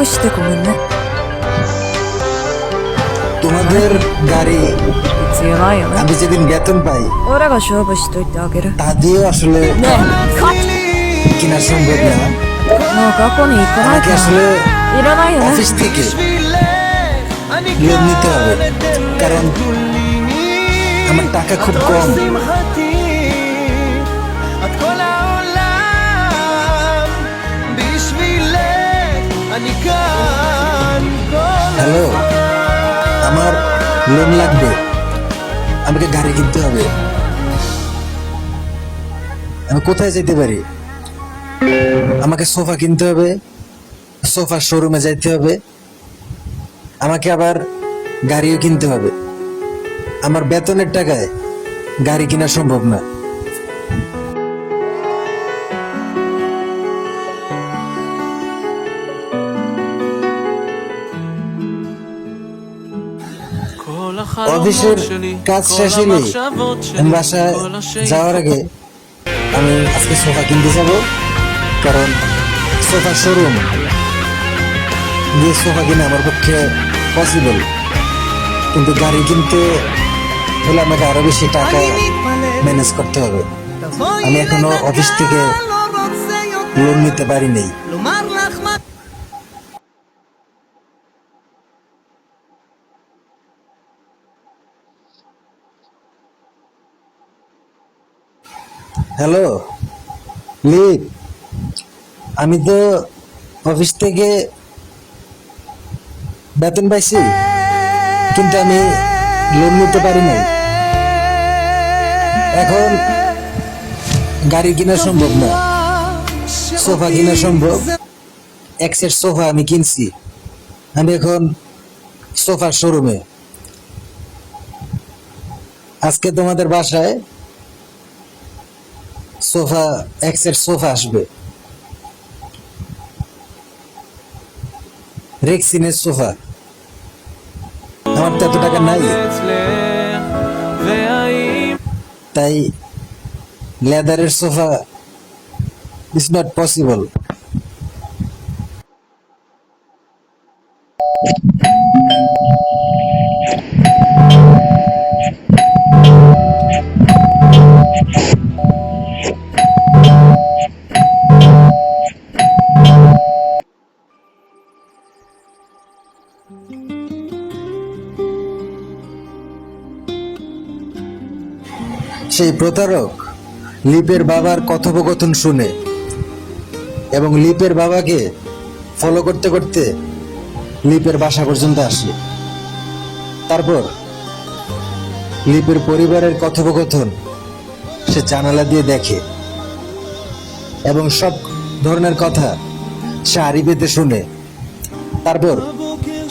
よくしてごめんね তোমাদের গাড়ি 必要ないよね আমি যেদিন বেতন পাই 俺が勝負しといてあげるね তা দিয়েও আসলে えカッ কেনা সম্ভব না もう過去に行かない আমাকে か আসলে いらないよね অফিস থেকে লোন নিতে হবে কারণ আমার টাকা খুব কম হ্যালো আমার লোন লাগবে। আমাকে গাড়ি কিনতে হবে। আমি কোথায় যেতে পারি? আমাকে সোফা কিনতে হবে। সোফার শোরুমে যাইতে হবে। আমাকে আবার গাড়িও কিনতে হবে। আমার বেতনের টাকায় গাড়ি কিনা সম্ভব না। অফিসের কাজ শেষ হলে বাসায় যাওয়ার আগে আমি আজকে সোফা কিনতে যাব, কারণ সোফা শোরুম দিয়ে সোফা কিনে আমার পক্ষে পসিবল কিন্তু গাড়ি কিনতে হলে আমাকে আরও বেশি টাকা ম্যানেজ করতে হবে। আমি এখনও অফিস থেকে লোন নিতে পারিনি হ্যালো, লিপ। আমি তো অফিস থেকে বেতন পাইছি, কিন্তু আমি লোন নিতে পারি নাই। এখন গাড়ি কিনা সম্ভব না, সোফা কিনা সম্ভব। এক সেট সোফা আমি কিনছি, আমি এখন সোফার শোরুমে। আজকে তোমাদের বাসায় সোফা, এক্সের সোফা আসবে। রেক্সিনের সোফা। আমার তো এত টাকা নাই। তাই লেদারের সোফা ইজ নট পসিবল সেই প্রতারক লিপের বাবার কথোপকথন শুনে এবং লিপের বাবাকে ফলো করতে করতে লিপের বাসা পর্যন্ত আসে। তারপর লিপের পরিবারের কথোপকথন সে জানালা দিয়ে দেখে এবং সব ধরনের কথা সে আড়ি পেতে শুনে। তারপর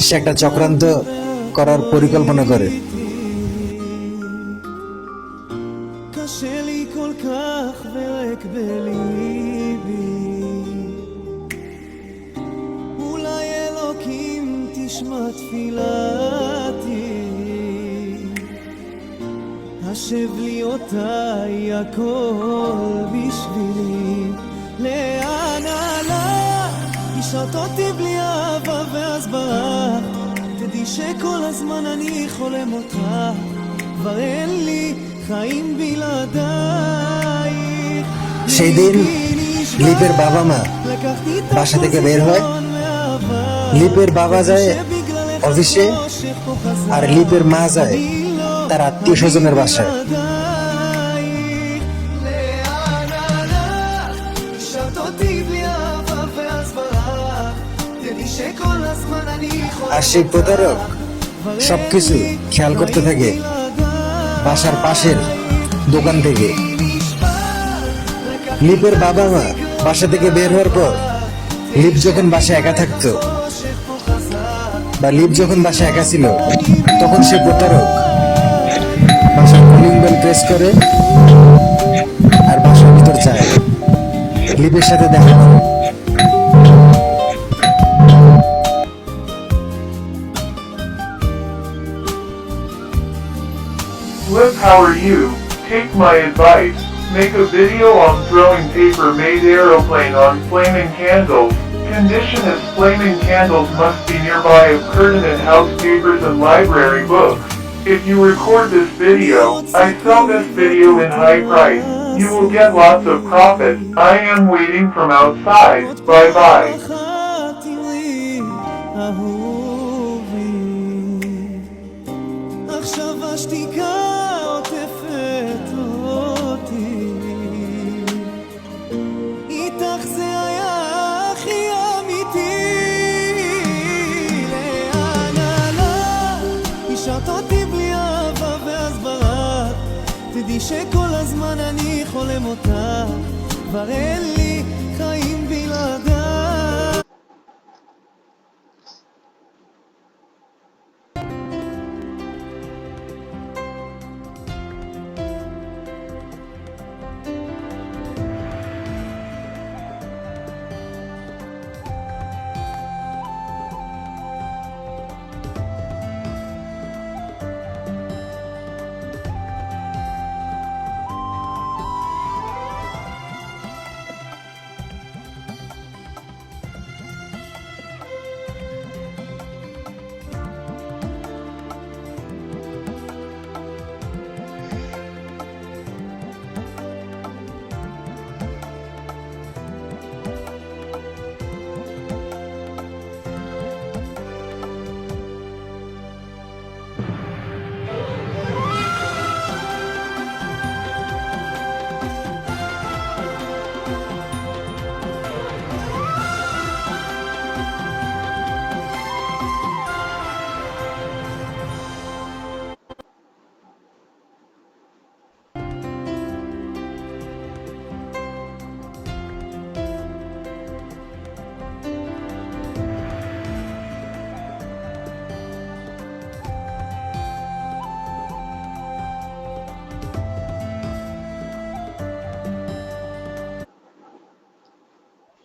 সে একটা চক্রান্ত করার পরিকল্পনা করে। הכל בשבילי לאן הלך? השארת אותי בלי אהבה ואז ברח תדעי שכל הזמן אני חולם אותך כבר אין לי חיים בלעדייך সেই দিন লিপের বাবা মা לקחתי את বাসা থেকে বের হয় החזון מהעבר লিপের বাবা যায় שבגללך অফিসে החושך פה חזר আর লিপের মা যায় তার আত্মীয় স্বজনের বাসায় আর সেই প্রতারক, সবকিছু খেয়াল করতে থাকে বাসার পাশের দোকান থেকে। লিপের বাবা মা বাসা থেকে বের হওয়ার পর লিপ যখন বাসা একা থাকতো বা লিপ যখন বাসা একা ছিল, তখন সে প্রতারক বাসার কলিং বেল প্রেস করে আর বাসার ভিতর যায় লিপের সাথে দেখা how are you? Take my advice. Make a video on throwing paper made aeroplane on flaming candles. condition is flaming candles must be nearby of curtain and house papers and library books. If you record this video, I sell this video in high price. You will get lots of profit. I am waiting from outside. Bye bye. תדעי שכל הזמן אני חולם אותך. כבר אין לי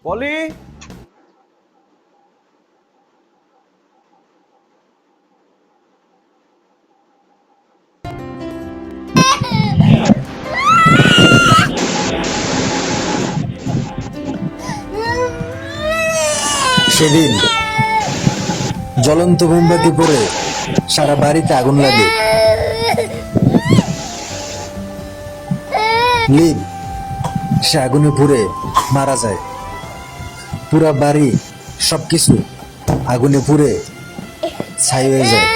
বলি। সেদিন জ্বলন্ত মোমবাতি পড়ে সারা বাড়িতে আগুন লাগে। Lip সে আগুনে পুড়ে মারা যায়। পুরা বাড়ি, সবকিছু আগুনে পুড়ে ছাই হয়ে যায়।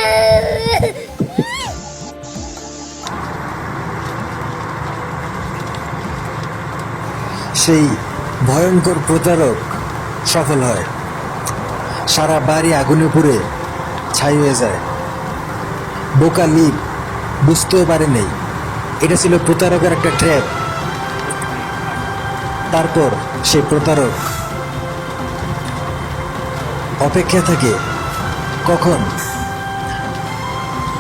সেই ভয়ঙ্কর প্রতারক সফল হয়। সারা বাড়ি আগুনে পুড়ে ছাই হয়ে যায়। বোকা লিপ বুঝতেও পারে নেই। এটা ছিল প্রতারকের একটা ট্র্যাপ তারপর সেই প্রতারক অপেক্ষা থাকে। কখন?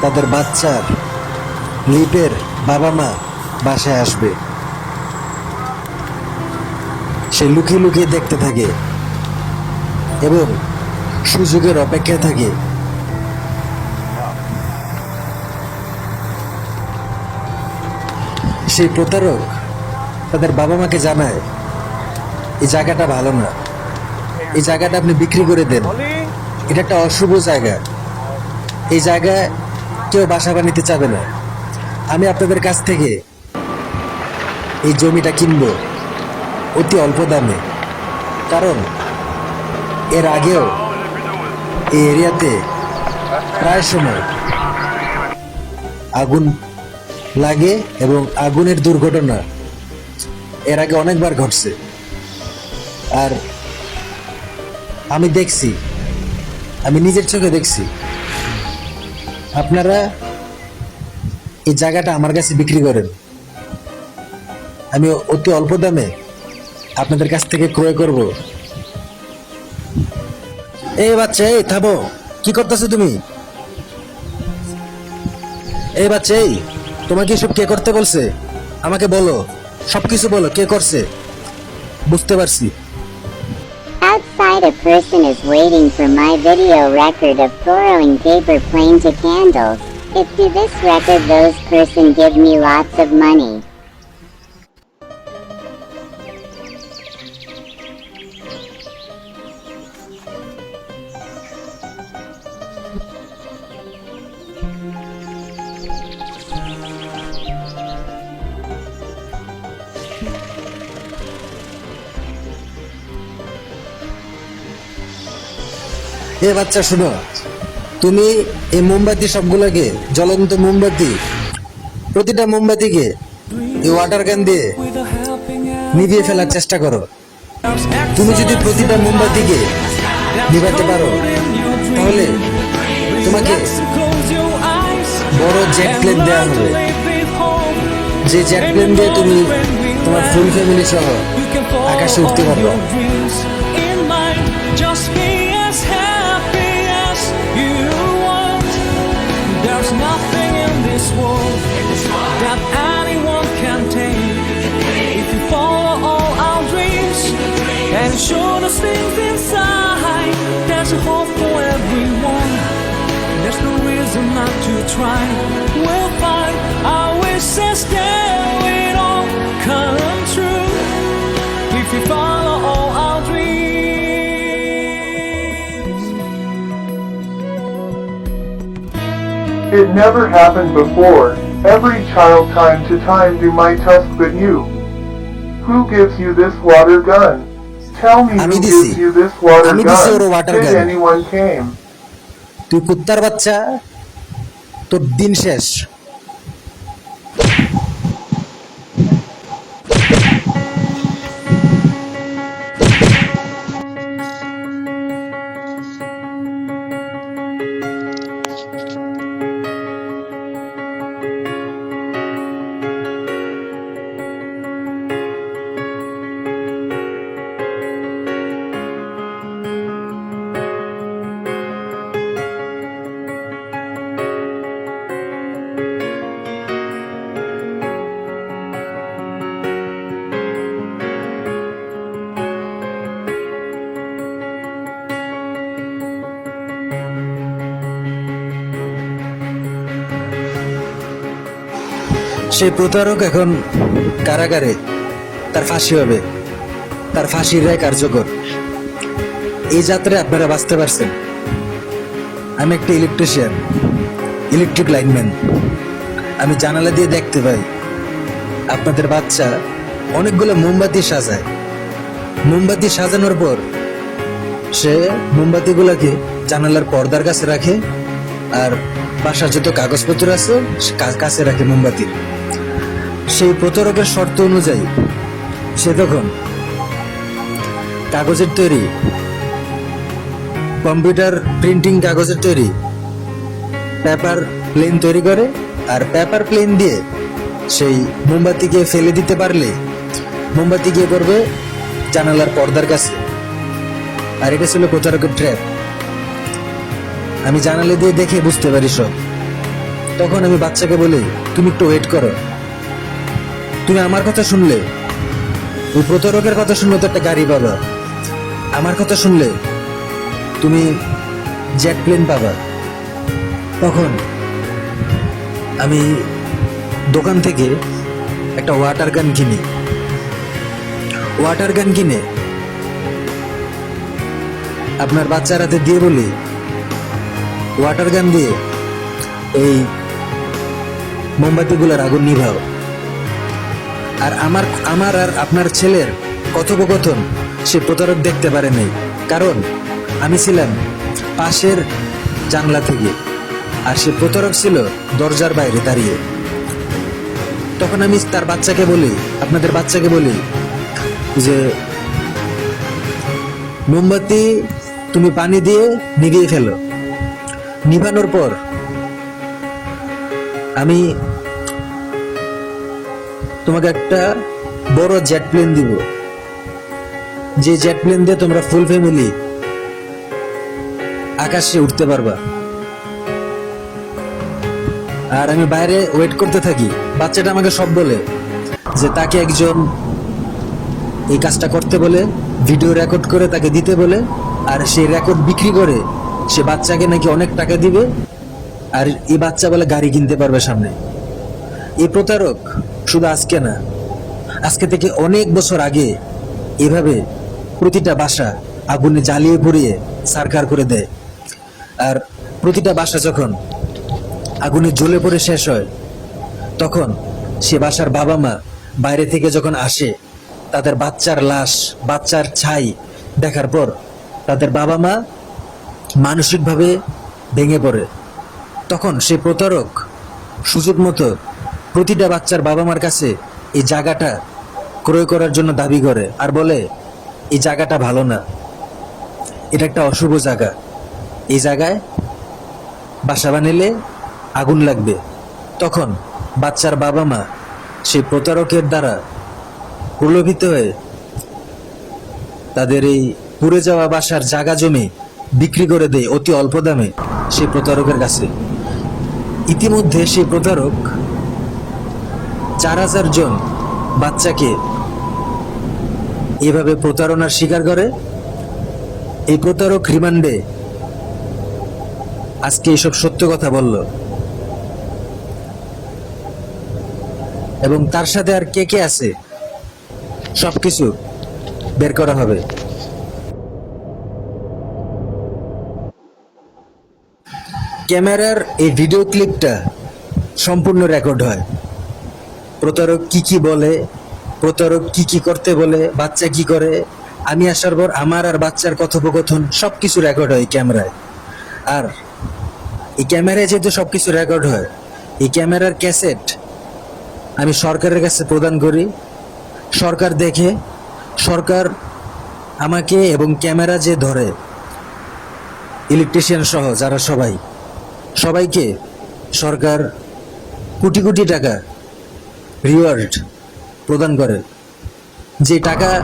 তাদের বাচ্চার লিপের বাবা মা বাসায় আসবে। সে লুকিয়ে লুকিয়ে দেখতে থাকে এবং সুযোগের অপেক্ষায় থাকে। সেই প্রতারক তাদের বাবা মাকে জানায়, এই জায়গাটা ভালো না। এই জায়গাটা আপনি বিক্রি করে দেন। এটা একটা অশুভ জায়গা। এই জায়গায় কেউ বাসা বানিতে চাবে না। আমি আপনাদের কাছ থেকে এই জমিটা কিনবো। অতি অল্প দামে। কারণ এর আগেও এই এরিয়াতে প্রায় সময় আগুন লাগে এবং আগুনের দুর্ঘটনা এর আগে অনেকবার ঘটছে। আর আমি দেখছি। আমি নিজের চোখে দেখছি। আপনারা এই জায়গাটা আমার কাছে বিক্রি করেন। আমি অতি অল্প দামে আপনাদের কাছ থেকে ক্রয় করব। এই বাচ্চা, এই থামো। কি করতেছো তুমি? এই বাচ্চা, এই, তোমাকে এসব কে করতে বলছে? আমাকে বলো। সবকিছু বলো, কে করছে? বুঝতে পারছি। Outside a person is waiting for my video record of borrowing paper plane to candles. If to this record those person give me lots of money. এ বাচ্চা, শুনো। তুমি এই মোমবাতি সবগুলোকে, জ্বলন্ত মোমবাতি, প্রতিটা মোমবাতিকে এই ওয়াটার ক্যান দিয়ে নিভিয়ে ফেলার চেষ্টা করো। তুমি যদি প্রতিটা মোমবাতিকে নিভাতে পারো, তাহলে তোমাকে বড় জেট প্লেন দেওয়া হবে। যে জেট প্লেন দিয়ে তুমি তোমার ফুল ফ্যামিলি সহ আকাশে উঠতে পারবে। Things inside, there's a hope for everyone. There's no reason not to try. We'll find our wishes, then it all come true. If we follow all our dreams. It never happened before. Every child time to time do my task but you. Who gives you this water gun? আমি তুই কুত্তার বাচ্চা? তোর দিন শেষ। সেই প্রতারক এখন কারাগারে। তার ফাঁসি হবে। তার ফাঁসির রায় কার্যকর। এই যাত্রায় আপনারা বাঁচতে পারছেন। আমি একটা ইলেকট্রিশিয়ান ইলেকট্রিক লাইনম্যান আমি জানালা দিয়ে দেখতে পাই, আপনাদের বাচ্চা অনেকগুলো মোমবাতি সাজায়। মোমবাতি সাজানোর পর সে মোমবাতিগুলোকে জানালার পর্দার কাছে রাখে, আর বাসার যত কাগজপত্র আছে সে কাছে রাখে মোমবাতির সেই প্রতারকের শর্ত অনুযায়ী। সে তখন কাগজের তৈরি, কম্পিউটার প্রিন্টিং কাগজের তৈরি, পেপার প্লেন তৈরি করে আর পেপার প্লেন দিয়ে সেই মোমবাতিকে ফেলে দিতে পারলে মোমবাতি গিয়ে করবে জানালার পর্দার কাছে। আর এটা ছিল প্রচারকের ট্র্যাপ আমি জানালে দিয়ে দেখে বুঝতে পারি সব। তখন আমি বাচ্চাকে বলি, তুমি একটু ওয়েট করো। তুমি আমার কথা শুনলে? ওই প্রতারকের কথা শুনলে তো একটা গাড়ি পাবা। আমার কথা শুনলে তুমি জেট প্লেন পাবা। তখন আমি দোকান থেকে একটা ওয়াটার গান কিনি। ওয়াটার গান কিনে আপনার বাচ্চার হাতে দিয়ে বলি ওয়াটার গান দিয়ে এই মোমবাতিগুলোর আগুন নিভাও। আর আমার আমার আর আপনার ছেলের কথোপকথন সে প্রতারক দেখতে পারে কারণ আমি ছিলাম পাশের জানলা থেকে আর সে প্রতারক ছিল দরজার বাইরে দাঁড়িয়ে। তখন আমি তার বাচ্চাকে বলি, আপনাদের বাচ্চাকে বলি যে, মোমবাতি তুমি পানি দিয়ে নিভিয়ে ফেলো। নিভানোর পর আমি তোমাকে একটা বড় জেট প্লেন দিব। যে জেট প্লেন দিয়ে তোমরা ফুল ফ্যামিলি আকাশে উঠতে পারবা। আর আমি বাইরে ওয়েট করতে থাকি। বাচ্চাটা আমাকে সব বলে যে তাকে একজন এই কাজটা করতে বলে ভিডিও রেকর্ড করে তাকে দিতে বলে, আর সেই রেকর্ড বিক্রি করে, সে বাচ্চাকে নাকি অনেক টাকা দিবে, আর এই বাচ্চা বলে গাড়ি কিনতে পারবে সামনে। এই প্রতারক শুধু আজকে না, আজকে থেকে অনেক বছর আগে এভাবে প্রতিটা বাসা আগুনে জ্বালিয়ে পুড়িয়ে সারকার করে দেয়। আর প্রতিটা বাসা যখন আগুনে জ্বলে পড়ে শেষ হয়, তখন সে বাসার বাবা মা বাইরে থেকে যখন আসে, তাদের বাচ্চার লাশ, বাচ্চার ছাই দেখার পর তাদের বাবা মা মানসিকভাবে ভেঙে পড়ে। তখন সে প্রতারক সুযোগ মতো প্রতিটা বাচ্চার বাবা মার কাছে এই জায়গাটা ক্রয় করার জন্য দাবি করে আর বলে, এই জায়গাটা ভালো না। এটা একটা অশুভ জায়গা। এই জায়গায় বাসা বানালে আগুন লাগবে। তখন বাচ্চার বাবা মা সেই প্রতারকের দ্বারা প্রলোভিত হয়ে তাদের এই পুড়ে যাওয়া বাসার জায়গা জমি বিক্রি করে দেয় অতি অল্প দামে সেই প্রতারকের কাছে। ইতিমধ্যে সেই প্রতারক চার হাজার জন বাচ্চাকে এভাবে প্রতারণার শিকার করে। এই প্রতারক রিমান্ডে আজকে এইসব সত্য কথা বলল। এবং তার সাথে আর কে কে আছে, সবকিছু বের করা হবে। ক্যামেরার এই ভিডিও ক্লিপটা সম্পূর্ণ রেকর্ড হয়। প্রতারক কি কি বলে, প্রতারক কি কি করতে বলে, বাচ্চা কি করে, আমি আসার পর আমার আর বাচ্চার কথোপকথন সবকিছু রেকর্ড হয় ক্যামেরায় আর এই ক্যামেরায় যেহেতু সবকিছু রেকর্ড হয়, এই ক্যামেরার ক্যাসেট আমি সরকারের কাছে প্রদান করি। সরকার দেখে, সরকার আমাকে এবং ক্যামেরা যে ধরে ইলেকট্রিশিয়ান সহ যারা সবাই, সবাইকে সরকার কোটি কোটি টাকা রিওয়ার্ড প্রদান করে। যে টাকা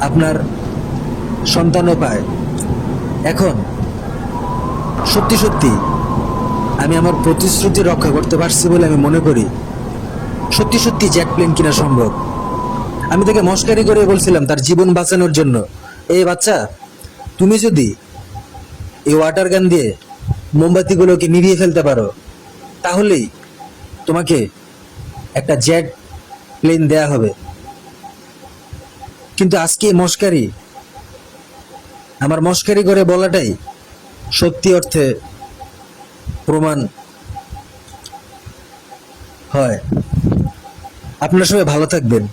আপনার সন্তানও পায়। এখন, সত্যি সত্যি আমি আমার প্রতিশ্রুতি রক্ষা করতে পারছি বলে আমি মনে করি। সত্যি সত্যি জেট প্লেন কিনা সম্ভব? আমি তাকে মস্কারি করে বলছিলাম তার জীবন বাঁচানোর জন্য। এই বাচ্চা, তুমি যদি এই ওয়াটার গান দিয়ে মোমবাতিগুলোকে নিভিয়ে ফেলতে পারো, তাহলেই তোমাকে একটা জেট প্লেন দেয়া হবে। কিন্তু আজকে মস্কারি, আমার মস্কারি করে বলাটাই সত্যি অর্থে প্রমাণ হয়। আপনার সবাই ভালো থাকবেন।